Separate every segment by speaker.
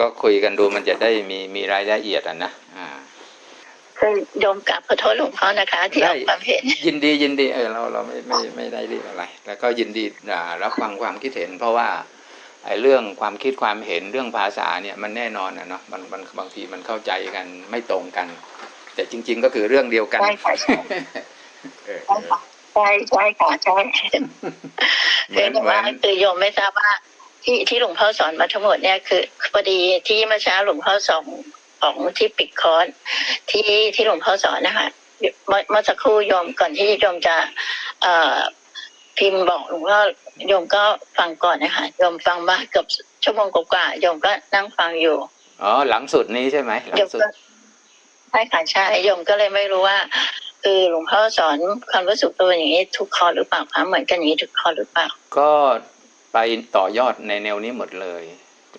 Speaker 1: ก็คุยกันดูมันจะได้มีมีรายละเอียดอะนะอ่า
Speaker 2: คือโยมกลับขอโทษหลวงพ่อนะคะ ที่ออกความเห็น
Speaker 1: ยินดียินดีเออเราเราไม่ไม่ไม่ได้รีบอะไร แล้วก็ยินดีอ่ารับฟังความคิดเห็น เพราะว่าไอ้เรื่องความคิดความเห็นเรื่องภาษาเนี่ยมันแน่นอนนะเนาะมันมันบางทีมันเข้าใจกันไม่ตรงกัน แต่จริง ๆ ก็คือเรื่องเดียวกัน
Speaker 2: ใช่ค่ะใช่
Speaker 1: เออ
Speaker 2: ใช่ค่ะใช่ใช่ค่ะใช่
Speaker 1: เหมื
Speaker 2: คือ
Speaker 1: อน
Speaker 2: แต่
Speaker 1: เหมือ
Speaker 2: ว่านคือโยมไม่ทราบว่า ที่ที่หลวงพ่อสอนมาทั้งหมดเนี่ยคือพอดีที่เมื่อเช้าหลวงพ่อสอนของที่ปิดคอร์สที่ที่หลวงพ่อสอนนะคะเมื่อเมื่อสักครู่โยมก่อนที่โยมจะ เอ่อพิมพ์บอกหลวงพ่อโยมก็ฟังก่อนนะคะโยมฟังมาเกือบชั่วโมงกว่าๆโยมก็นั่งฟังอยู่
Speaker 1: อ๋อหลังสุดนี้ใช่ไหมหลั
Speaker 2: โย
Speaker 1: ง
Speaker 2: ม
Speaker 1: สุด
Speaker 2: ก็ใช่ค่ะใช่โยมก็เลยไม่รู้ว่า คือหลวงพ่อสอนความรู้สึกตัวอย่างนี้ทุกคอร์สหรือเปล่าคะเหมือนกันอย่างนี้ทุกคอร์สหรือเปล่า
Speaker 1: ก็ ไปต่อยอดในแนวนี้หมดเลย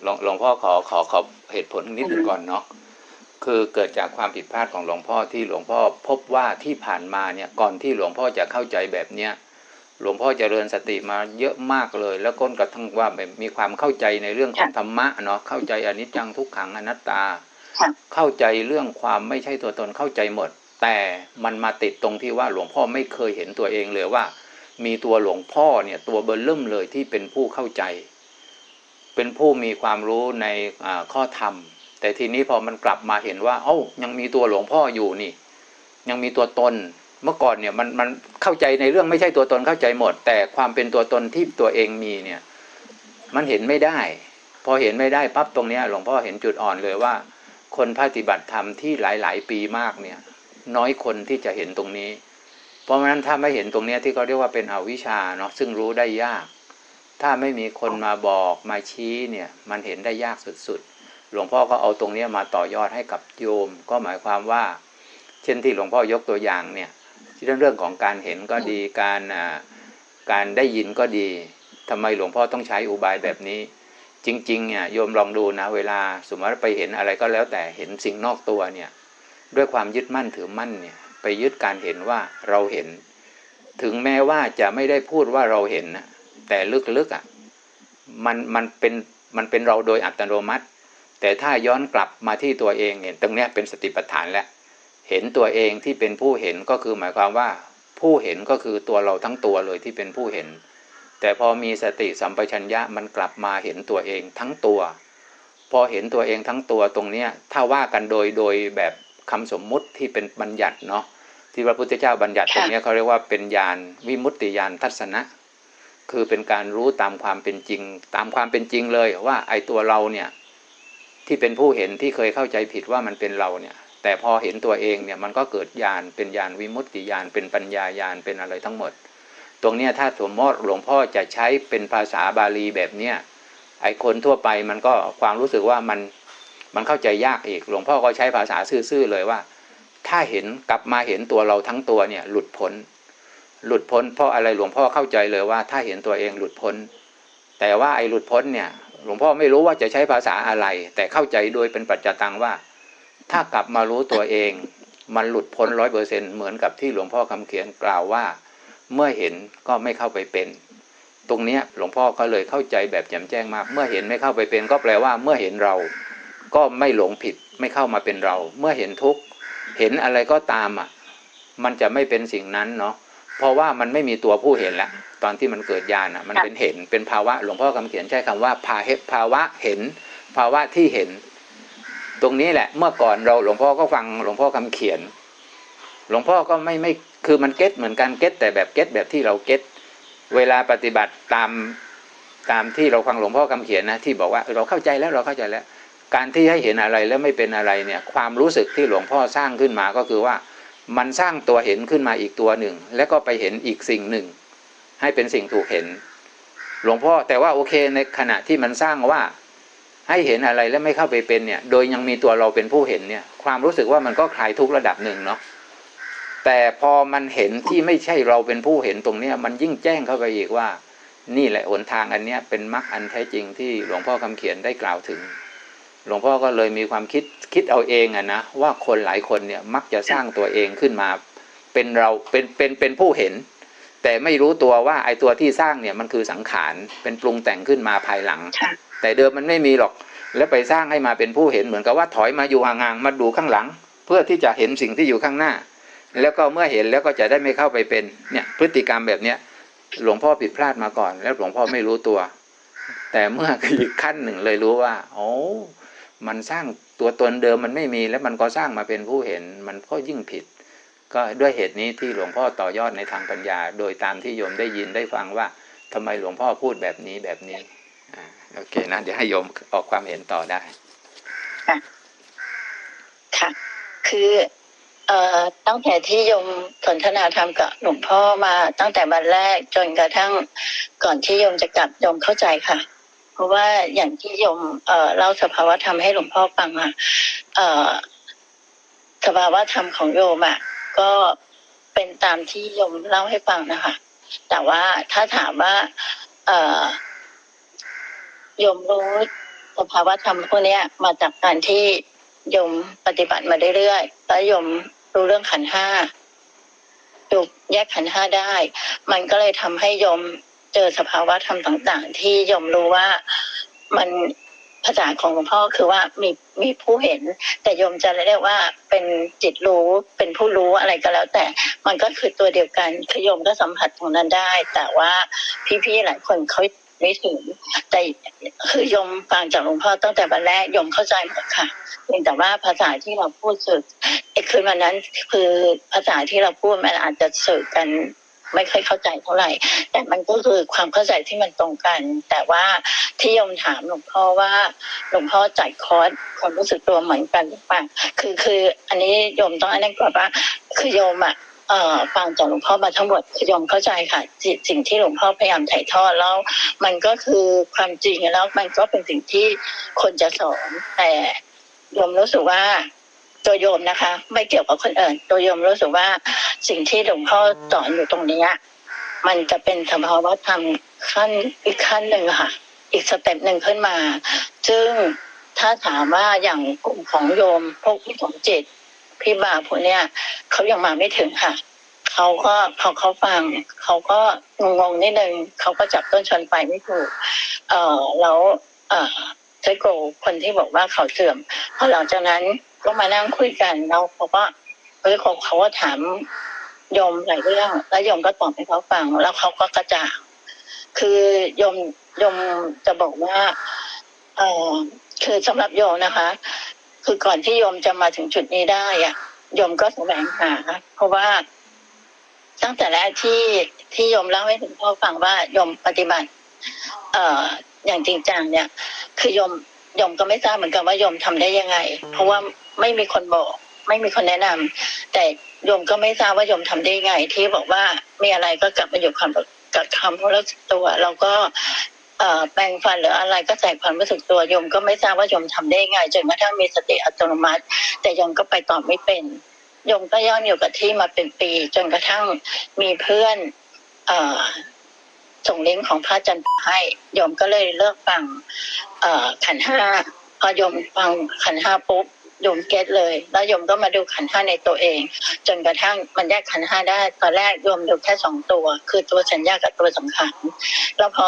Speaker 1: หลวงหลวงพ่อขอขอขอเหตุผลนิดหนึ่งก่อนเนาะคือเกิดจากความผิดพลาดของหลวงพ่อที่หลวงพ่อพบว่าที่ผ่านมาเนี่ยก่อนที่หลวงพ่อจะเข้าใจแบบเนี้ยหลวงพ่อเจริญสติมาเยอะมากเลย แล้วก้นกระทั่งว่าแบบมีความเข้าใจในเรื่องของ
Speaker 2: ค่ะ
Speaker 1: ธรรมะเนาะเข้าใจอนิจจังทุกขังอนัตตา
Speaker 2: ค่ะ
Speaker 1: เข้าใจเรื่องความไม่ใช่ตัวตนเข้าใจหมด แต่มันมาติดตรงที่ว่าหลวงพ่อไม่เคยเห็นตัวเองเลยว่า มีตัวหลวงพ่อเนี่ยตัวเบอร์เริ่มเลยที่เป็นผู้เข้าใจ เป็นผู้มีความรู้ในข้อธรรม แต่ทีนี้พอมันกลับมาเห็นว่า เอ้ายังมีตัวหลวงพ่ออยู่นี่ ยังมีตัวตนเมื่อก่อนเนี่ยมันมันเข้าใจในเรื่องไม่ใช่ตัวตนเข้าใจหมด แต่ความเป็นตัวตนที่ตัวเองมีเนี่ย มันเห็นไม่ได้ พอเห็นไม่ได้ปั๊บตรงเนี้ยหลวงพ่อเห็นจุดอ่อนเลยว่า คนปฏิบัติธรรมที่หลาย ๆ ปีมากเนี่ย น้อยคนที่จะเห็นตรงนี้ เพราะฉะนั้นถ้าไม่เห็นตรงนี้ที่เขาเรียกว่าเป็นอวิชชาเนาะซึ่งรู้ได้ยาก ถ้าไม่มีคนมาบอกมาชี้เนี่ยมันเห็นได้ยากสุดๆ หลวงพ่อก็เอาตรงนี้มาต่อยอดให้กับโยม ก็หมายความว่า เช่นที่หลวงพ่อยกตัวอย่างเนี่ยที่เรื่องของการเห็นก็ดีการอ่าการได้ยินก็ดีทำไมหลวงพ่อต้องใช้อุบายแบบนี้ จริงๆเนี่ยโยมลองดูนะ เวลาสมมติไปเห็นอะไรก็แล้วแต่เห็นสิ่งนอกตัวเนี่ยด้วยความยึดมั่นถือมั่นเนี่ย ไปยึดการเห็นว่าเราเห็น ถึงแม้ว่าจะไม่ได้พูดว่าเราเห็นนะแต่ลึกๆอะมันมันเป็นมันเป็นเราโดยอัตโนมัติ แต่ถ้าย้อนกลับมาที่ตัวเองเนี่ยตรงเนี้ยเป็นสติปัฏฐานแล้วเห็นตัวเองที่เป็นผู้เห็นก็คือหมายความว่า ผู้เห็นก็คือตัวเราทั้งตัวเลยที่เป็นผู้เห็น แต่พอมีสติสัมปชัญญะมันกลับมาเห็นตัวเองทั้งตัว พอเห็นตัวเองทั้งตัวตรงเนี้ยถ้าว่ากันโดยโดยแบบ คำสมมุติที่เป็นบัญญัติเนาะที่พระพุทธเจ้าบัญญัติตรงเนี้ยเขาเรียกว่าเป็นญาณวิมุตติญาณทัศนะ คือเป็นการรู้ตามความเป็นจริง ตามความเป็นจริงเลยว่าไอ้ตัวเราเนี่ยที่เป็นผู้เห็นที่เคยเข้าใจผิดว่ามันเป็นเราเนี่ย แต่พอเห็นตัวเองเนี่ยมันก็เกิดญาณเป็นญาณวิมุตติญาณเป็นปัญญาญาณเป็นอะไรทั้งหมด ตรงเนี้ยถ้าสมมติหลวงพ่อจะใช้เป็นภาษาบาลีแบบเนี้ยไอ้คนทั่วไปมันก็ความรู้สึกว่ามัน มันเข้าใจยากอีก หลวงพ่อก็ใช้ภาษาซื่อๆเลยว่า ถ้าเห็นกลับมาเห็นตัวเราทั้งตัวเนี่ยหลุดพ้น หลุดพ้น เพราะอะไรหลวงพ่อเข้าใจเลยว่า ถ้าเห็นตัวเองหลุดพ้น แต่ว่าไอ้หลุดพ้นเนี่ย หลวงพ่อไม่รู้ว่าจะใช้ภาษาอะไร แต่เข้าใจโดยเป็นปัจจตังว่า ถ้ากลับมารู้ตัวเอง มันหลุดพ้นร้อยเปอร์เซ็นเหมือนกับที่หลวงพ่อคำเขียนกล่าวว่า เมื่อเห็นก็ไม่เข้าไปเป็นตรงเนี้ยหลวงพ่อก็เลยเข้าใจแบบแจ่มแจ้งมาก เมื่อเห็นไม่เข้าไปเป็นก็แปลว่าเมื่อเห็นเรา ก็ไม่หลงผิดไม่เข้ามาเป็นเรา เมื่อเห็นทุกข์เห็นอะไรก็ตามอะ มันจะไม่เป็นสิ่งนั้นเนาะเพราะว่ามันไม่มีตัวผู้เห็นแล้วตอนที่มันเกิดญาณอะ มันเป็นเห็นเป็นภาวะ หลวงพ่อคำเขียนใช้คำว่าภาเหภาวะเห็น ภาวะที่เห็น ตรงนี้แหละ เมื่อก่อนเราหลวงพ่อก็ฟังหลวงพ่อคำเขียน หลวงพ่อก็ไม่ไม่คือมันเก็ตเหมือนกันเก็ตแต่แบบเก็ตแบบที่เราเก็ตเวลาปฏิบัติตามตามที่เราฟังหลวงพ่อคำเขียนนะที่บอกว่าเราเข้าใจแล้วเราเข้าใจแล้ว การที่ให้เห็นอะไรแล้วไม่เป็นอะไรเนี่ยความรู้สึกที่หลวงพ่อสร้างขึ้นมาก็คือว่ามันสร้างตัวเห็นขึ้นมาอีกตัวหนึ่ง แล้วก็ไปเห็นอีกสิ่งหนึ่ง ให้เป็นสิ่งถูกเห็น หลวงพ่อแต่ว่าโอเคในขณะที่มันสร้างว่า ให้เห็นอะไรแล้วไม่เข้าไปเป็นเนี่ย โดยยังมีตัวเราเป็นผู้เห็นเนี่ย ความรู้สึกว่ามันก็คลายทุกข์ระดับหนึ่งเนาะแต่พอมันเห็นที่ไม่ใช่เราเป็นผู้เห็นตรงเนี้ยมันยิ่งแจ้งเข้าไปอีกว่า นี่แหละหนทางอันเนี้ยเป็นมรรคอันแท้จริงที่หลวงพ่อคำเขียนได้กล่าวถึง หลวงพ่อก็เลยมีความคิดคิดเอาเองอะนะว่าคนหลายคนเนี่ยมักจะสร้างตัวเองขึ้นมา เป็นเราเป็นเป็นเป็นผู้เห็น แต่ไม่รู้ตัวว่าไอ้ตัวที่สร้างเนี่ยมันคือสังขารเป็นปรุงแต่งขึ้นมาภายหลัง
Speaker 2: ค่ะ
Speaker 1: แต่เดิมมันไม่มีหรอก แล้วไปสร้างให้มาเป็นผู้เห็นเหมือนกับว่าถอยมาอยู่ห่างๆมาดูข้างหลัง เพื่อที่จะเห็นสิ่งที่อยู่ข้างหน้า แล้วก็เมื่อเห็นแล้วก็จะได้ไม่เข้าไปเป็นเนี่ยพฤติกรรมแบบเนี้ยหลวงพ่อผิดพลาดมาก่อน แล้วหลวงพ่อไม่รู้ตัว แต่เมื่ออีกขั้นหนึ่งเลยรู้ว่าโอ้ มันสร้างตัวตนเดิมมันไม่มีแล้วมันก็สร้างมาเป็นผู้เห็น มันก็ยิ่งผิด ก็ด้วยเหตุนี้ที่หลวงพ่อต่อยอดในทางปัญญา โดยตามที่โยมได้ยินได้ฟังว่าทำไมหลวงพ่อพูดแบบนี้แบบนี้อโอเคนะเดี๋ยวให้โยมออกความเห็นต่อได้
Speaker 2: ค่ะคือเอ่อตั้งแต่ที่โยมสนทนาธรรมกับหลวงพ่อมาตั้งแต่วันแรกจนกระทั่งก่อนที่โยมจะกลับโยมเข้าใจค่ะ ราะว่าอย่างที่โยมเอ่อเล่าสภาวะธรรมให้หลวงพ่อฟังอะเอ่อสภาวะธรรมของโยมอะก็เป็นตามที่โยมเล่าให้ฟังนะคะ แต่ว่าถ้าถามว่า เอ่อโยมรู้สภาวะธรรมพวกเนี้ยมาจากการที่โยมปฏิบัติมาเรื่อยๆแล้วโยมรู้เรื่องขันธ์ห้าโยมแยกขันธ์ห้าได้ มันก็เลยทำให้โยม เจอสภาวะธรรมต่าง ๆ ที่โยมรู้ว่ามันภาษาของหลวงพ่อคือว่ามีมีผู้เห็น แต่โยมจะเรียกว่าเป็นจิตรู้เป็นผู้รู้อะไรก็แล้ว แต่มันก็คือตัวเดียวกันคือโยมก็สัมผัสตรงนั้นได้ แต่ว่าพี่ๆหลายคนเขาไม่ถึงแต่คือโยมฟังจากหลวงพ่อตั้งแต่วันแรกโยมเข้าใจหมดค่ะเพียงแต่ว่าภาษาที่เราพูดสื่อไอ้คืนวันนั้นคือภาษาที่เราพูดมันอาจจะสื่อกัน ไม่ค่อยเข้าใจเท่าไหร่ แต่มันก็คือความเข้าใจที่มันตรงกัน แต่ว่าที่โยมถามหลวงพ่อว่าหลวงพ่อจ่ายคอร์สความรู้สึกตัวเหมือนกันหรือเปล่าคือคืออันนี้โยมต้องอันนั้นก่อนว่าคือโยมอะเอ่อฟังจากหลวงพ่อมาทั้งหมดคือโยมเข้าใจค่ะ สิ่งที่หลวงพ่อพยายามถ่ายทอดแล้ว มันก็คือความจริงแล้วมันก็เป็นสิ่งที่คนจะสอนแต่โยมรู้สึกว่า ตัวโยมนะคะ ไม่เกี่ยวกับคนอื่น ตัวโยมรู้สึกว่าสิ่งที่หลวงพ่อสอนอยู่ตรงนี้มันจะเป็นสภาวะธรรมขั้นอีกขั้นหนึ่งค่ะ อีกสเต็ปหนึ่งขึ้นมา ซึ่งถ้าถามว่าอย่างกลุ่มของโยมพวกพี่สมจิตพี่บาพวกเนี้ยเขายังมาไม่ถึงค่ะเขาก็พอเขาฟังเขาก็งงๆนิดนึงเขาก็จับต้นชนปลายไม่ถูก เอ่อแล้ว เอ่อไซโกคนที่บอกว่าเขาเสื่อมพอหลังจากนั้น ก็มานั่งคุยกันแล้วเขาก็เฮ้ยเขาเขาก็ถามโยมหลายเรื่อง แล้วโยมก็ตอบให้เขาฟัง แล้วเขาก็กระจ่างคือโยมโยมจะบอกว่าเออคือสำหรับโยมนะคะ คือก่อนที่โยมจะมาถึงจุดนี้ได้อะโยมก็แสวงหาเพราะว่าตั้งแต่แรกที่ที่โยมเล่าให้ถึงพ่อฟังว่าโยมปฏิบัติ เอ่ออย่างจริงจังเนี่ย คือโยมโยมก็ไม่ทราบเหมือนกันว่าโยมทำได้ยังไง เพราะว่า ไม่มีคนบอก ไม่มีคนแนะนำแต่โยมก็ไม่ทราบว่าโยมทำได้ไง ที่บอกว่ามีอะไรก็กลับมาอยู่ความกับคำรู้สึกตัวแล้วก็เอ่อแปรงฟันหรืออะไรก็ใส่ความรู้สึกตัวโยมก็ไม่ทราบว่าโยมทำได้ไงจนกระทั่งมีสติอัตโนมัติ แต่โยมก็ไปต่อไม่เป็นโยมก็ย่อนอยู่กับที่มาเป็นปี จนกระทั่งมีเพื่อนเอส่งลิงก์ของพระอาจันทร์ให้โยมก็เลยเลิกฟังขันห้าพอโยมฟังขันห้าปุ๊บ โยมเก็ตเลย แล้วโยมก็มาดูขันห้าในตัวเอง จนกระทั่งมันแยกขันห้าได้ ตอนแรกโยมดูแค่สองตัว คือตัวสัญญากับตัวสังขารแล้วพอ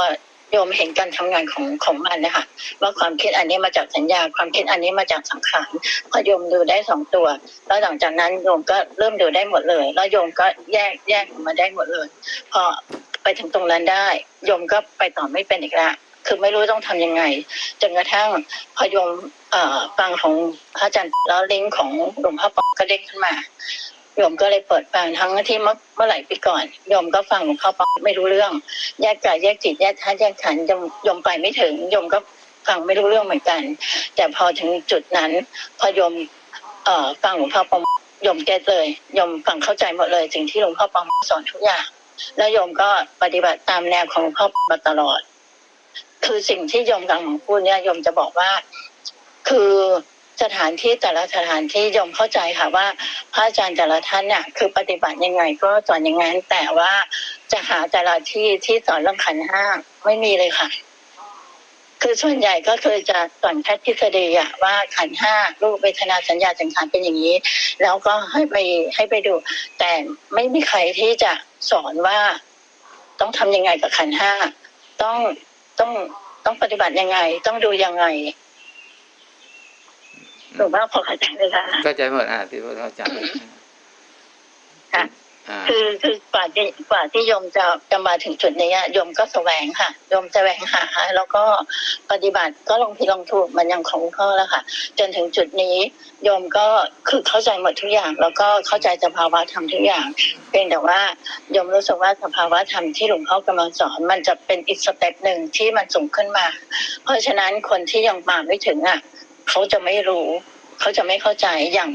Speaker 2: โยมเห็นการทำงานของของมันนะคะว่าความคิดอันนี้มาจากสัญญา ความคิดอันนี้มาจากสังขารพอโยมดูได้สองตัว แล้วหลังจากนั้นโยมก็เริ่มดูได้หมดเลย แล้วโยมก็แยกแยกออกมาได้หมดเลย พอไปถึงตรงนั้นได้โยมก็ไปต่อไม่เป็นอีกแล้ว คือไม่รู้ต้องทำยังไง จนกระทั่งพยมเอ่อฟังของพระอาจารย์แล้วลิงก์ของหลวงพ่อปอก็เด้งขึ้นมาโยมก็เลยเปิดฟังทั้งที่เมื่อเมื่อไหร่ปีก่อนโยมก็ฟังหลวงพ่อปอไม่รู้เรื่อง แยกกายแยกจิตแยกธาตุแยกขันธ์โยมไปไม่ถึงโยมก็ฟังไม่รู้เรื่องเหมือนกัน แต่พอถึงจุดนั้น พอโยมเอ่อฟังหลวงพ่อปองโยมเก็ตเลยโยมฟังเข้าใจหมดเลยสิ่งที่หลวงพ่อปองสอนทุกอย่าง แล้วโยมก็ปฏิบัติตามแนวของหลวงพ่อมาตลอด คือสิ่งที่ยมกำลังพูดเนี่ยยมจะบอกว่า คือสถานที่แต่ละสถานที่ยมเข้าใจค่ะว่า พระอาจารย์แต่ละท่านเนี่ยคือปฏิบัติยังไงก็สอนอย่างนั้นแต่ว่าจะหาแต่ละที่ที่สอนเรื่องขันห้าไม่มีเลยค่ะ คือส่วนใหญ่ก็คือจะสอนแค่ทฤษฎีอะว่าขันห้ารูปเวทนาสัญญาสังขารเป็นอย่างนี้ แล้วก็ให้ไปให้ไปดู แต่ไม่มีใครที่จะสอนว่า ต้องทำยังไงกับขันห้าต้อง ต้องต้องปฏิบัติยังไง ต้องดูยังไงหนูว่าพอเข้าใจไหมคะ
Speaker 1: เข้าใจหมดอะที่พอเข้าใจ
Speaker 2: ค่ะ คือคือกว่าที่กว่าที่โยมจะจะมาถึงจุดนี้อะโยมก็แสวงค่ะโยมแสวงหาแล้วก็ปฏิบัติก็ลงพิลงถูกมันยังของพ่อแล้วค่ะ จนถึงจุดนี้โยมก็คือเข้าใจหมดทุกอย่าง แล้วก็เข้าใจสภาวะธรรมทุกอย่างเพียงแต่ว่าโยมรู้สึกว่าสภาวะธรรมที่หลวงพ่อกำลังสอน มันจะเป็นอีกสเต็ปหนึ่งที่มันสูงขึ้นมา เพราะฉะนั้นคนที่ยังมาไม่ถึงอะเขาจะไม่รู้ เขาจะไม่เข้าใจอย่าง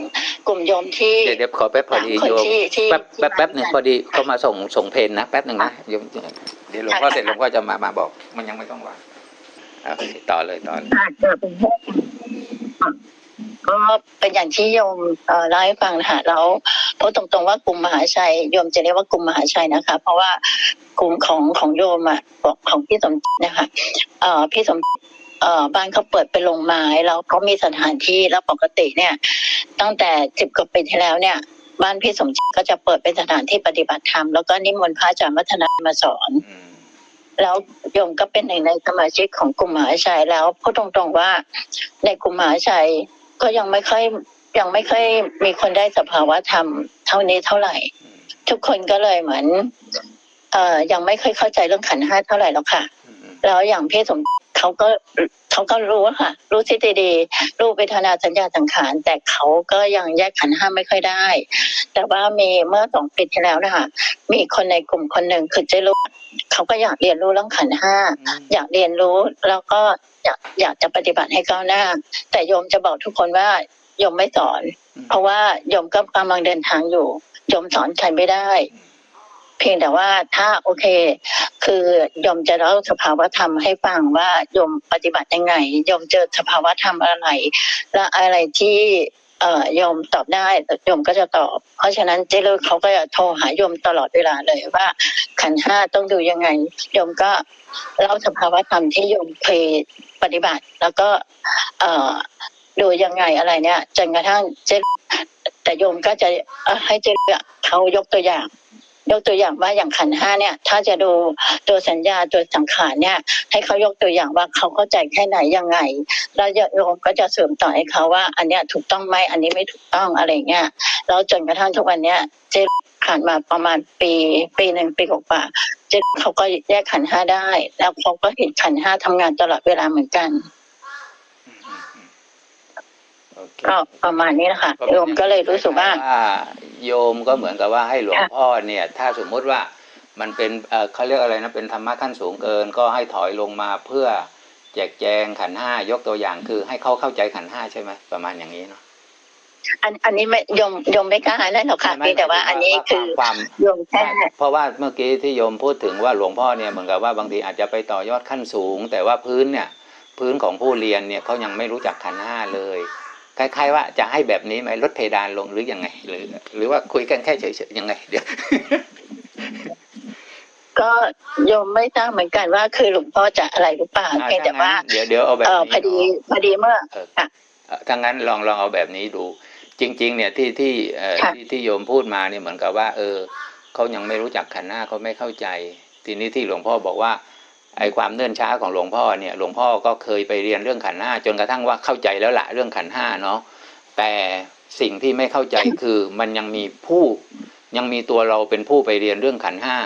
Speaker 2: กลุ่มโยมที่
Speaker 1: เดี๋ยวเดี๋ยวขอแป๊บพอดี
Speaker 2: คน
Speaker 1: โยม
Speaker 2: ที่ที่
Speaker 1: แป๊บ
Speaker 2: ที่
Speaker 1: แป๊บแป๊บหนึ่ง
Speaker 2: มา
Speaker 1: พอดี
Speaker 2: ค่ะ
Speaker 1: เขามาส่งส่งเพลงนะแป๊บหนึ่งนะโยมเดี๋ยวหลวงพ่อ
Speaker 2: ค่ะ
Speaker 1: เสร็จหลวงพ่อจะมามาบอก มันยังไม่ต้องวางอ่าต่อเลยต่อเลย
Speaker 2: อาจจะเป็นพวกก็เป็นอย่างที่โยมเอ่อเล่าให้ฟังนะคะแล้วเพราะตรงๆว่ากลุ่มมหาชัยโยมจะเรียกว่ากลุ่มมหาชัยนะคะ เพราะว่ากลุ่มของของโยมอะของของพี่สมจิตนะคะเอ่อพี่สมจิต เอ่อบ้านเขาเปิดเป็นโรงไม้แล้วเขามีสถานที่แล้วปกติเนี่ย ตั้งแต่สิบกว่าปีที่แล้วเนี่ย บ้านพี่สมจิตก็จะเปิดเป็นสถานที่ปฏิบัติธรรมแล้วก็นิมนต์พระอาจารย์วัฒนามาสอน แล้วโยมก็เป็นหนึ่งในสมาชิกของกลุ่มมหาชัยแล้วพูดตรงๆว่าในกลุ่มมหาชัยก็ยังไม่ค่อยยังไม่ค่อยมีคนได้สภาวะธรรมเท่านี้เท่าไหร่ ทุกคนก็เลยเหมือน เอ่อยังไม่ค่อยเข้าใจเรื่องขันห้าเท่าไหร่แล้วค่ะ แล้วอย่างพี่สม เขาก็เขาก็รู้อะค่ะ รู้ทฤษฎีรู้เวทนาสัญญาสังขาร แต่เขาก็ยังแยกขันธ์ห้าไม่ค่อยได้ แต่ว่ามีเมื่อสองปีที่แล้วนะคะมีคนในกลุ่มคนหนึ่งคือเจรู้เขาก็อยากเรียนรู้เรื่องขันธ์ห้า
Speaker 1: อืม
Speaker 2: อยากเรียนรู้แล้วก็อยากอยากจะปฏิบัติให้ก้าวหน้า แต่โยมจะบอกทุกคนว่าโยมไม่สอน เพราะว่าโยมก็กำลังเดินทางอยู่โยมสอนใครไม่ได้ เพียงแต่ว่าถ้าโอเค คือยมจะเล่าสภาวธรรมให้ฟังว่ายมปฏิบัติยังไงยมเจอสภาวธรรมอะไร และอะไรที่เอ่อยมตอบได้ยมก็จะตอบ เพราะฉะนั้นเจริญเขาก็จะโทรหายมตลอดเวลาเลยว่า ขันห้าต้องดูยังไงยมก็เล่าสภาวธรรมที่ยมเคยปฏิบัติ แล้วก็ เอ่อดูยังไงอะไรเนี่ยจนกระทั่งเจ๊แต่โยมก็จะเอ่อให้เจริญเขายกตัวอย่าง ยกตัวอย่างว่าอย่างขันห้าเนี่ย ถ้าจะดูตัวสัญญาตัวสังขารเนี่ย ให้เขายกตัวอย่างว่าเขาเข้าใจแค่ไหนยังไง แล้วโยมก็จะเสริมต่อให้เขาว่า อันเนี้ยถูกต้องไหมอันนี้ไม่ถูกต้องอะไรเงี้ยแล้วจนกระทั่งทุกวันเนี้ยเจผ่านมาประมาณปีปีหนึ่งปีกว่าเจ๊เขาก็แยกขันห้าได้ แล้วเขาก็เห็นขันห้าทำงานตลอดเวลาเหมือนกัน ก็ประมาณนี้นะคะโยมก็เลยรู้สึกว่า
Speaker 1: โยมก็เหมือนกับว่าให้หลวงพ่อเนี่ย ถ้าสมมุติว่ามันเป็นเอ่อเขาเรียกอะไรนะเป็นธรรมะขั้นสูงเกิน ก็ให้ถอยลงมาเพื่อแจกแจงขันธ์ห้ายกตัวอย่างคือให้เขาเข้าใจขันธ์ห้าใช่ไหมประมาณอย่างนี้เนาะ
Speaker 2: อันอันนี้ไม่โยมโยมไม่กล้านั่นหรอกค่ะ
Speaker 1: ไม่
Speaker 2: เพียงแต่ว่า อันนี้คือ
Speaker 1: ความ
Speaker 2: โยมแค่
Speaker 1: เพราะว่าเมื่อกี้ที่โยมพูดถึงว่าหลวงพ่อเนี่ยเหมือนกับว่าบางทีอาจจะไปต่อยอดขั้นสูง แต่ว่าพื้นเนี่ย พื้นของผู้เรียนเนี่ยเขายังไม่รู้จักขันธ์ห้าเลย คล้ายๆว่าจะให้แบบนี้ไหมลดเพดานลงหรือยังไง หรือ หรือว่าคุยกันแค่เฉยๆยังไง เดี๋ยว
Speaker 2: ก็โยมไม่ทราบเหมือนกันว่าคือหลวงพ่อจะอะไรหรือเปล่าเพียงแต่ว่า
Speaker 1: เดี๋ยวเดี๋ยวเอาแบบ
Speaker 2: เออ
Speaker 1: นี้
Speaker 2: พอดีพอดีเมื่อ
Speaker 1: เออเอ่อถ้างั้นลองลองเอาแบบนี้ดู จริง ๆ เนี่ยที่ที่เอ่อ
Speaker 2: ค่ะ
Speaker 1: ที่ที่โยมพูดมาเนี่ยเหมือนกับว่า เออเขายังไม่รู้จักขันธ์หน้าเขาไม่เข้าใจ ทีนี้ที่หลวงพ่อบอกว่า ไอ้ความเนื่นช้าของหลวงพ่อเนี่ยหลวงพ่อก็เคยไปเรียนเรื่องขันห้าจนกระทั่งว่าเข้าใจแล้วละเรื่องขันห้าเนาะแต่สิ่งที่ไม่เข้าใจคือมันยังมีผู้ยังมีตัวเราเป็นผู้ไปเรียนเรื่องขันห้า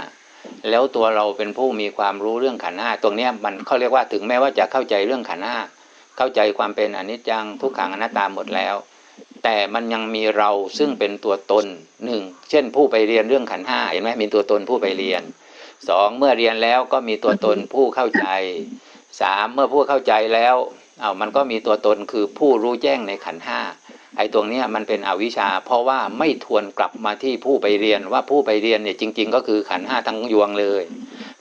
Speaker 1: แล้วตัวเราเป็นผู้มีความรู้เรื่องขันห้าตรงเนี้ยมันเขาเรียกว่าถึงแม้ว่าจะเข้าใจเรื่องขันห้าเข้าใจความเป็นอนิจจังทุกขังอนัตตาหมดแล้ว แต่มันยังมีเราซึ่งเป็นตัวตนหนึ่งเช่นผู้ไปเรียนเรื่องขันห้าเห็นไหมมีตัวตนผู้ไปเรียน สองเมื่อเรียนแล้วก็มีตัวตนผู้เข้าใจสามเมื่อผู้เข้าใจแล้วเอามันก็มีตัวตนคือผู้รู้แจ้งในขันธ์ห้าไอ้ตรงเนี้ยมันเป็นอวิชชา เพราะว่าไม่ทวนกลับมาที่ผู้ไปเรียนว่าผู้ไปเรียนเนี่ยจริง ๆ ก็คือขันธ์ห้าทั้งยวงเลย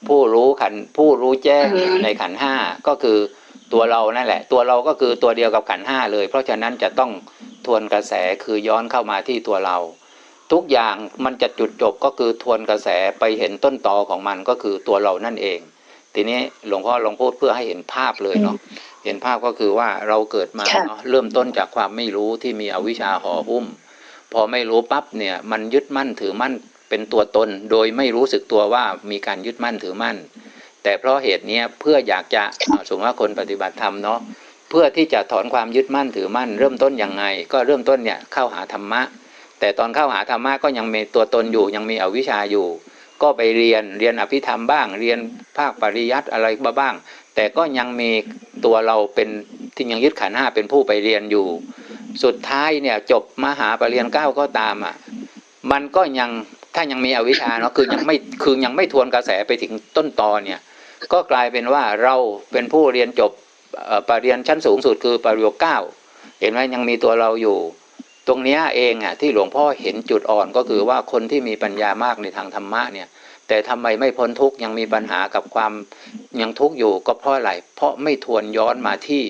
Speaker 1: ผู้รู้ขันธ์ผู้รู้แจ้ง
Speaker 2: อืม
Speaker 1: ในขันธ์ห้าก็คือตัวเรานั่นแหละ ตัวเราก็คือตัวเดียวกับขันธ์ห้าเลย เพราะฉะนั้นจะต้องทวนกระแสคือย้อนเข้ามาที่ตัวเรา ทุกอย่างมันจะจุดจบก็คือทวนกระแสไปเห็นต้นตอของมันก็คือตัวเรานั่นเอง ทีนี้หลวงพ่อลองพูดเพื่อให้เห็นภาพเลยเนาะเห็นภาพก็คือว่าเราเกิดมา
Speaker 2: ค่ะ
Speaker 1: เนาะเริ่มต้นจากความไม่รู้ที่มีอวิชชาห่อหุ้ม พอไม่รู้ปั๊บเนี่ยมันยึดมั่นถือมั่นเป็นตัวตน โดยไม่รู้สึกตัวว่ามีการยึดมั่นถือมั่น แต่เพราะเหตุเนี้ยเพื่ออยากจะอ่าสมมติว่าคนปฏิบัติธรรมเนาะเพื่อที่จะถอนความยึดมั่นถือมั่น เริ่มต้นยังไง ก็เริ่มต้นเนี่ยเข้าหาธรรมะ แต่ตอนเข้าหาธรรมะก็ยังมีตัวตนอยู่ยังมีอวิชชาอยู่ ก็ไปเรียนเรียนอภิธรรมบ้าง เรียนภาคปริยัติอะไรบ้าง แต่ก็ยังมีตัวเราเป็นที่ยังยึดขันห้าเป็นผู้ไปเรียนอยู่ สุดท้ายเนี่ยจบมหาปรริญญาเก้าก็ตามอะมันก็ยังถ้ายังมีอวิชชาเนาะคือยังไม่คือยังไม่ทวนกระแสไปถึงต้นตอเนี่ยก็กลายเป็นว่าเราเป็นผู้เรียนจบปรริญญาชั้นสูงสุดคือปริญญาเก้าเห็นไหมยังมีตัวเราอยู่ ตรงนี้เองอะที่หลวงพ่อเห็นจุดอ่อนก็คือว่าคนที่มีปัญญามากในทางธรรมะเนี่ย แต่ทำไมไม่พ้นทุกยังมีปัญหากับความยังทุกอยู่ก็เพราะอะไรเพราะไม่ทวนย้อนมาที่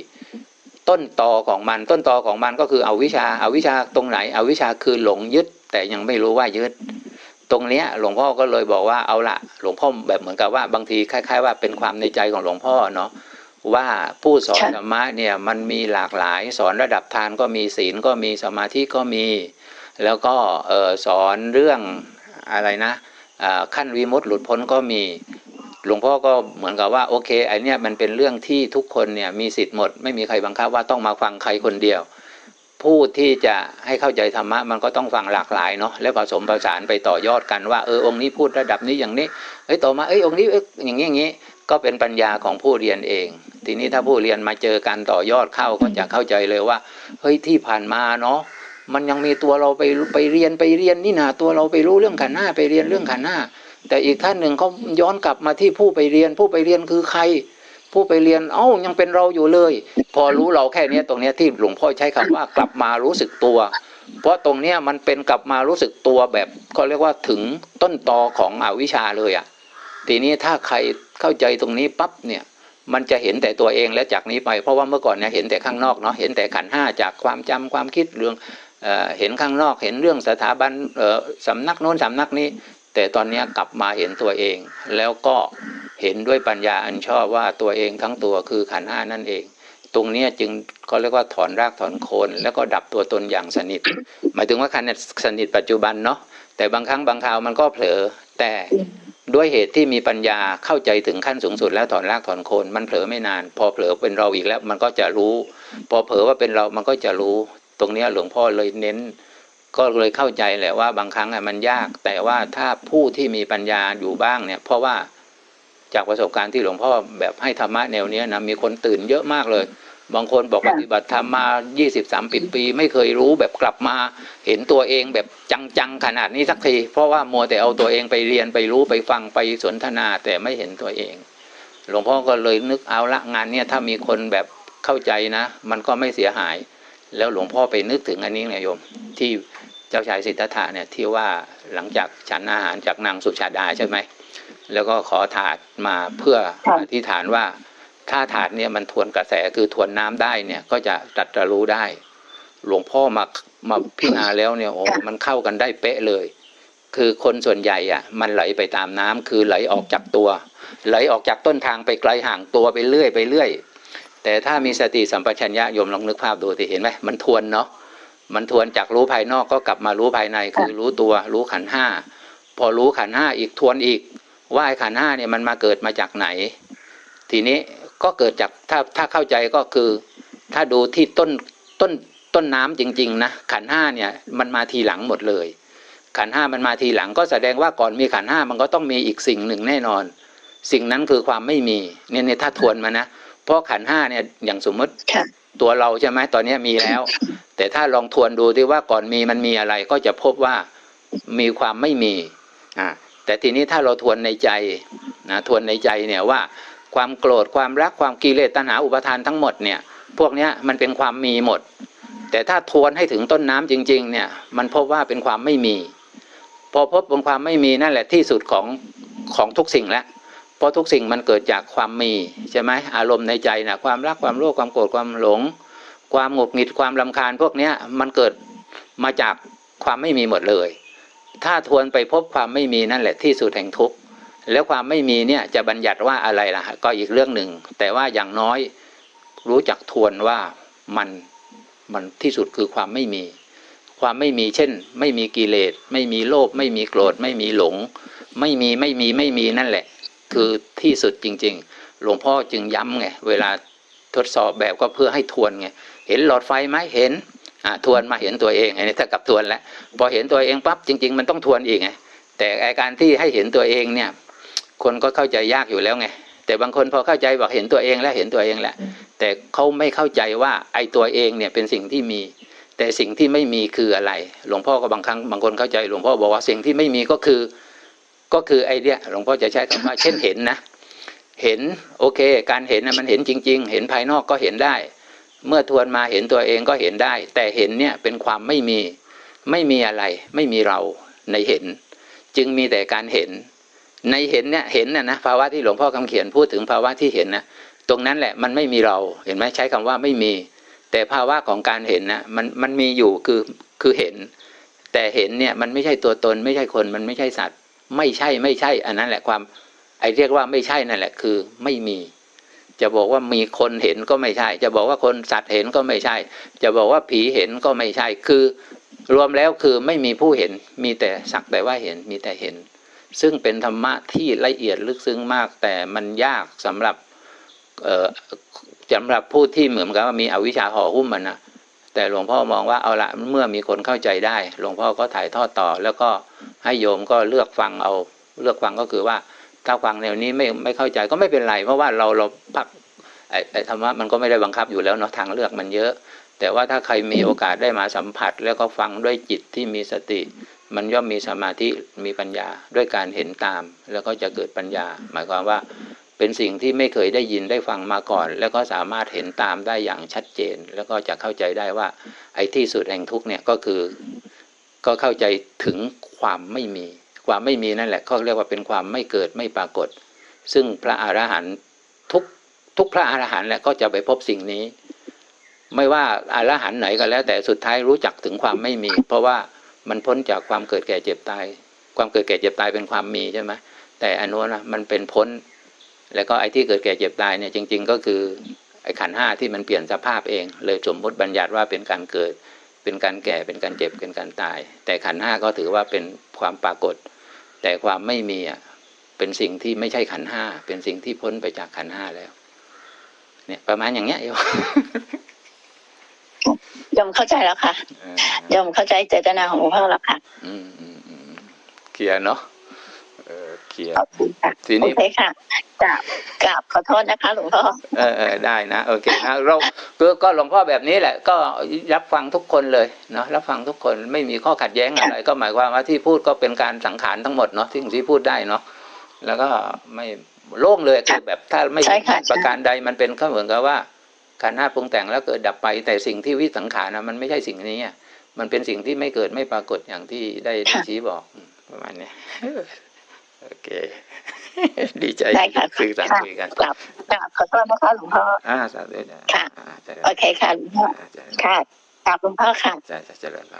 Speaker 1: ต้นตอของมันต้นตอของมันก็คือเอาวิชาเอาวิชาตรงไหนเอาวิชาคือหลงยึด แต่ยังไม่รู้ว่ายึด ตรงเนี้ยหลวงพ่อก็เลยบอกว่าเอาละหลวงพ่อแบบเหมือนกับว่าบางทีคล้าย ๆ ว่าเป็นความในใจของหลวงพ่อเนาะ ว่าผู้สอน
Speaker 2: ค่ะ
Speaker 1: ธรรมะเนี่ยมันมีหลากหลาย สอนระดับทานก็มีศีลก็มีสมาธิก็มี แล้วก็เออสอนเรื่องอะไรนะอ่าขั้นวิมุตติหลุดพ้นก็มีหลวงพ่อก็เหมือนกับว่าโอเคไอเนี้ยมันเป็นเรื่องที่ทุกคนเนี่ยมีสิทธิ์หมด ไม่มีใครบังคับว่าต้องมาฟังใครคนเดียว ผู้ที่จะให้เข้าใจธรรมะมันก็ต้องฟังหลากหลายเนาะแล้วผสมผสานไปต่อยอดกันว่าเออองค์นี้พูดระดับนี้อย่างนี้เอ้ยต่อมาเอ้ยองค์นี้เอ้ยอย่างนี้อย่างนี้ ก็เป็นปัญญาของผู้เรียนเอง ทีนี้ถ้าผู้เรียนมาเจอกันต่อยอดเข้าก็จะเข้าใจเลยว่า เฮ้ยที่ผ่านมาเนาะมันยังมีตัวเราไปไปเรียนไปเรียนนี่นาตัวเราไปรู้เรื่องขันหน้าไปเรียนเรื่องขันหน้า แต่อีกท่านหนึ่งเขาย้อนกลับมาที่ผู้ไปเรียนผู้ไปเรียนคือใคร ผู้ไปเรียนเอ้ายังเป็นเราอยู่เลย พอรู้เราแค่เนี้ยตรงเนี้ยที่หลวงพ่อใช้คำว่ากลับมารู้สึกตัว เพราะตรงเนี้ยมันเป็นกลับมารู้สึกตัวแบบเขาเรียกว่าถึงต้นตอของอวิชชาเลยอะทีนี้ถ้าใคร เข้าใจตรงนี้ปั๊บเนี่ยมันจะเห็นแต่ตัวเองและจากนี้ไปเพราะว่าเมื่อก่อนเนี่ยเห็นแต่ข้างนอกเนาะเห็นแต่ขันห้าจากความจำความคิดเรื่องเห็นข้างนอกเห็นเรื่องสถาบันเอ่อสำนักโน้นสำนักนี้ แต่ตอนนี้กลับมาเห็นตัวเอง แล้วก็เห็นด้วยปัญญาอันชอบว่าตัวเองทั้งตัวคือขันห้านั่นเอง ตรงนี้จึงก็เรียกว่าถอนรากถอนโคน แล้วก็ดับตัวตนอย่างสนิท หมายถึงว่าขันสนิทปัจจุบันเนาะแต่บางครั้งบางคราวมันก็เผลอแต่ ด้วยเหตุที่มีปัญญาเข้าใจถึงขั้นสูงสุดแล้วถอนรากถอนโคนมันเผลอไม่นาน พอเผลอเป็นเราอีกแล้วมันก็จะรู้ พอเผลอว่าเป็นเรามันก็จะรู้ ตรงนี้หลวงพ่อเลยเน้น ก็เลยเข้าใจแหละว่าบางครั้งอะมันยาก แต่ว่าถ้าผู้ที่มีปัญญาอยู่บ้างเนี่ย เพราะว่าจากประสบการณ์ที่หลวงพ่อแบบให้ธรรมะแนวเนี้ยนะมีคนตื่นเยอะมากเลย บางคนบอกป
Speaker 2: ค่ะ
Speaker 1: ฏิบัติธรรมมา20 30ปี ไม่เคยรู้แบบกลับมา เห็นตัวเองแบบจังๆขนาดนี้สักที เพราะว่ามัวแต่เอาตัวเองไปเรียนไปรู้ไปฟังไปสนทนาแต่ไม่เห็นตัวเอง หลวงพ่อก็เลยนึกเอาละงานเนี่ยถ้ามีคนแบบเข้าใจนะ มันก็ไม่เสียหาย แล้วหลวงพ่อไปนึกถึงอันนี้ไงโยม ที่เจ้าชายสิทธัตถะเนี่ยที่ว่าหลังจากฉันอาหารจากนางสุชาดาใช่ไหมแล้วก็ขอถาดมาเพื่อ
Speaker 2: ค่ะ
Speaker 1: อธิษฐานว่า ถ้าถาดเนี่ยมันทวนกระแสคือทวนน้ำได้เนี่ย ก็จะตรัสรู้ได้ หลวงพ่อมามาพิจารณาแล้วเนี่ยโอ้มันเข้ากันได้เป๊ะเลย คือคนส่วนใหญ่อะ มันไหลไปตามน้ำคือไหลออกจากตัว ไหลออกจากต้นทางไปไกลห่างตัวไปเรื่อยไปเรื่อยแต่ถ้ามีสติสัมปชัญญะโยมลองนึกภาพดูสิเห็นไหมมันทวนเนาะมันทวนจากรู้ภายนอกก็กลับมารู้ภายในคือรู้ตัวรู้ขันห้าพอรู้ขันห้าอีกทวนอีกว่าขันห้าเนี่ยมันมาเกิดมาจากไหน ทีนี้ ก็เกิดจากถ้าถ้าเข้าใจก็คือ ถ้าดูที่ต้นต้นต้นน้ำจริง ๆ นะขันธ์ห้าเนี่ยมันมาทีหลังหมดเลย ขันธ์ห้ามันมาทีหลังก็แสดงว่าก่อนมีขันธ์ห้ามันก็ต้องมีอีกสิ่งหนึ่งแน่นอน สิ่งนั้นคือความไม่มีเนี่ยเนี่ยถ้าทวนมานะเพราะขันธ์ห้าเนี่ยอย่างสมมติ
Speaker 2: ค่ะ
Speaker 1: ตัวเราใช่ไหมตอนเนี้ยมีแล้ว แต่ถ้าลองทวนดูที่ว่าก่อนมีมันมีอะไรก็จะพบว่ามีความไม่มีอ่าแต่ทีนี้ถ้าเราทวนในใจนะทวนในใจเนี่ยว่า ความโกรธความรักความกิเลสตัณหาอุปาทานทั้งหมดเนี่ยพวกนี้มันเป็นความมีหมด แต่ถ้าทวนให้ถึงต้นน้ำจริง ๆ เนี่ยมันพบว่าเป็นความไม่มี พอพบเป็นความไม่มีนั่นแหละที่สุดของของทุกสิ่งแล้วเพราะทุกสิ่งมันเกิดจากความมีใช่ไหมอารมณ์ในใจนะความรักความโลภความโกรธความหลง ความหงุดหงิดความลำคาญ พวกนี้มันเกิดมาจากความไม่มีหมดเลย ถ้าทวนไปพบความไม่มีนั่นแหละที่สุดแห่งทุกข์ แล้วความไม่มีเนี่ยจะบัญญัติว่าอะไรล่ะก็อีกเรื่องหนึ่ง แต่ว่าอย่างน้อยรู้จักทวนว่ามันมันที่สุดคือความไม่มี ความไม่มีเช่น ไม่มีกิเลส ไม่มีโลภไม่มีโกรธ ไม่มีหลง ไม่มีไม่มีไม่มีนั่นแหละ คือที่สุดจริง ๆ หลวงพ่อจึงย้ำไงเวลาทดสอบแบบก็เพื่อให้ทวนไงเห็นหลอดไฟไหมเห็นอ่าทวนมาเห็นตัวเองอันนี้ถ้ากับทวนแล้วพอเห็นตัวเองปั๊บจริง ๆ มันต้องทวนอีกไงแต่อาการที่ให้เห็นตัวเองเนี่ย คนก็เข้าใจยากอยู่แล้วไงแต่บางคนพอเข้าใจบอกเห็นตัวเองแล้วเห็นตัวเองแหละ แต่เขาไม่เข้าใจว่าไอ้ตัวเองเนี่ยเป็นสิ่งที่มี แต่สิ่งที่ไม่มีคืออะไร หลวงพ่อก็บางครั้งบางคนเข้าใจ หลวงพ่อบอกว่าสิ่งที่ไม่มีก็คือ ก็คือไอเดียหลวงพ่อจะใช้คำว่า เช่นเห็นนะ เห็นโอเค การเห็นนะมันเห็นจริง ๆ เห็นภายนอกก็เห็นได้ เมื่อทวนมาเห็นตัวเองก็เห็นได้ แต่เห็นเนี่ยเป็นความไม่มี ไม่มีอะไร ไม่มีเราในเห็น จึงมีแต่การเห็น ในเห็นเนี่ยเห็นน่ะนะภาวะที่หลวงพ่อคำเขียนพูดถึงภาวะที่เห็นนะตรงนั้นแหละมันไม่มีเราเห็นไหมใช้คำว่าไม่มี แต่ภาวะของการเห็นนะมันมันมีอยู่คือคือเห็น แต่เห็นเนี่ยมันไม่ใช่ตัวตน ไม่ใช่คนมันไม่ใช่สัตว์ ไม่ใช่ไม่ใช่ อันนั้นแหละความไอเรียกว่าไม่ใช่นั่นแหละคือไม่มี จะบอกว่ามีคนเห็นก็ไม่ใช่ จะบอกว่าคนสัตว์เห็นก็ไม่ใช่ จะบอกว่าผีเห็นก็ไม่ใช่คือ รวมแล้วคือไม่มีผู้เห็นมีแต่สักแต่ว่าเห็นมีแต่เห็น ซึ่งเป็นธรรมะที่ละเอียดลึกซึ้งมาก แต่มันยากสำหรับสำหรับผู้ที่เหมือนกับว่ามีอวิชชาห่อหุ้มมันนะแต่หลวงพ่อมองว่าเอาละเมื่อมีคนเข้าใจได้ หลวงพ่อก็ถ่ายทอดต่อ แล้วก็ให้โยมก็เลือกฟังเอา เลือกฟังก็คือว่าถ้าฟังแนวนี้ไม่ไม่เข้าใจก็ไม่เป็นไร เพราะว่าเราเราพักไอไอ้ธรรมะมันก็ไม่ได้บังคับอยู่แล้วเนาะทางเลือกมันเยอะ แต่ว่าถ้าใครมีโอกาสได้มาสัมผัส แล้วก็ฟังด้วยจิตที่มีสติ มันย่อมมีสมาธิมีปัญญาด้วยการเห็นตาม แล้วก็จะเกิดปัญญา หมายความว่าเป็นสิ่งที่ไม่เคยได้ยินได้ฟังมาก่อน แล้วก็สามารถเห็นตามได้อย่างชัดเจน แล้วก็จะเข้าใจได้ว่า ไอ้ที่สุดแห่งทุกเนี่ยก็คือก็เข้าใจถึงความไม่มี ความไม่มีนั่นแหละเขาเรียกว่าเป็นความไม่เกิดไม่ปรากฏ ซึ่งพระอรหันต์ทุกทุกพระอรหันต์แหละก็จะไปพบสิ่งนี้ ไม่ว่าอรหันต์ไหนก็แล้ว แต่สุดท้ายรู้จักถึงความไม่มี เพราะว่า มันพ้นจากความเกิดแก่เจ็บตาย ความเกิดแก่เจ็บตายเป็นความมีใช่ไหมแต่อันนู้นนะมันเป็นพ้น แล้วก็ไอ้ที่เกิดแก่เจ็บตายเนี่ยจริง ๆ ก็คือไอ้ขันห้าที่มันเปลี่ยนสภาพเอง เลยสมมติบัญญัติว่าเป็นการเกิด เป็นการแก่เป็นการเจ็บเป็นการตาย แต่ขันห้าก็ถือว่าเป็นความปรากฏ แต่ความไม่มีอะเป็นสิ่งที่ไม่ใช่ขันห้าเป็นสิ่งที่พ้นไปจากขันห้าแล้ว เนี่ยประมาณอย่างเงี้ยโย
Speaker 2: ยมเข้าใจแล้วค่ะ
Speaker 1: เออย
Speaker 2: มเข้าใจเจตนาของหลวงพ่อแล้วค่ะ
Speaker 1: อืมอืมอืมเคลียร์เนาะเออเคลียร์
Speaker 2: ขอบคุณค่ะ
Speaker 1: ทีนี้
Speaker 2: โอเคค่ะกราบกราบขอโทษนะคะ หลวงพ่อ
Speaker 1: เออเออได้นะโอเคนะเราก็ก็หลวงพ่อแบบนี้แหละ ก็รับฟังทุกคนเลยเนาะรับฟังทุกคนไม่มีข้อขัดแย้งอะไร ก็หมายความว่าที่พูดก็เป็นการสังขารทั้งหมดเนาะที่ที่พูดได้เนาะแล้วก็ไม่โล่งเลยคือแบบถ้าไม่
Speaker 2: ใช่ค่ะ
Speaker 1: ประการใดมันเป็นก็เหมือนกับว่า ขันธ์ห้าปรุงแต่งแล้วเกิดดับไป แต่สิ่งที่วิสังขารนะมันไม่ใช่สิ่งนี้อะมันเป็นสิ่งที่ไม่เกิดไม่ปรากฏอย่างที่ได้ชี้บอกอืมประมาณนี้โอเค ดีใจ
Speaker 2: ได้ค่ะ
Speaker 1: สื่อสาร
Speaker 2: ค่ะ
Speaker 1: คุยกัน
Speaker 2: กราบกราบขอโทษนะคะหลวงพ่อ
Speaker 1: อ่าสาธุจ้ะ
Speaker 2: ค่ะ
Speaker 1: อ่าเจริญ
Speaker 2: โอเคค่ะหลวงพ่อ
Speaker 1: อ่าเจริญ
Speaker 2: ค่ะกราบหลวงพ่อค่ะ
Speaker 1: จะจะเจริญพร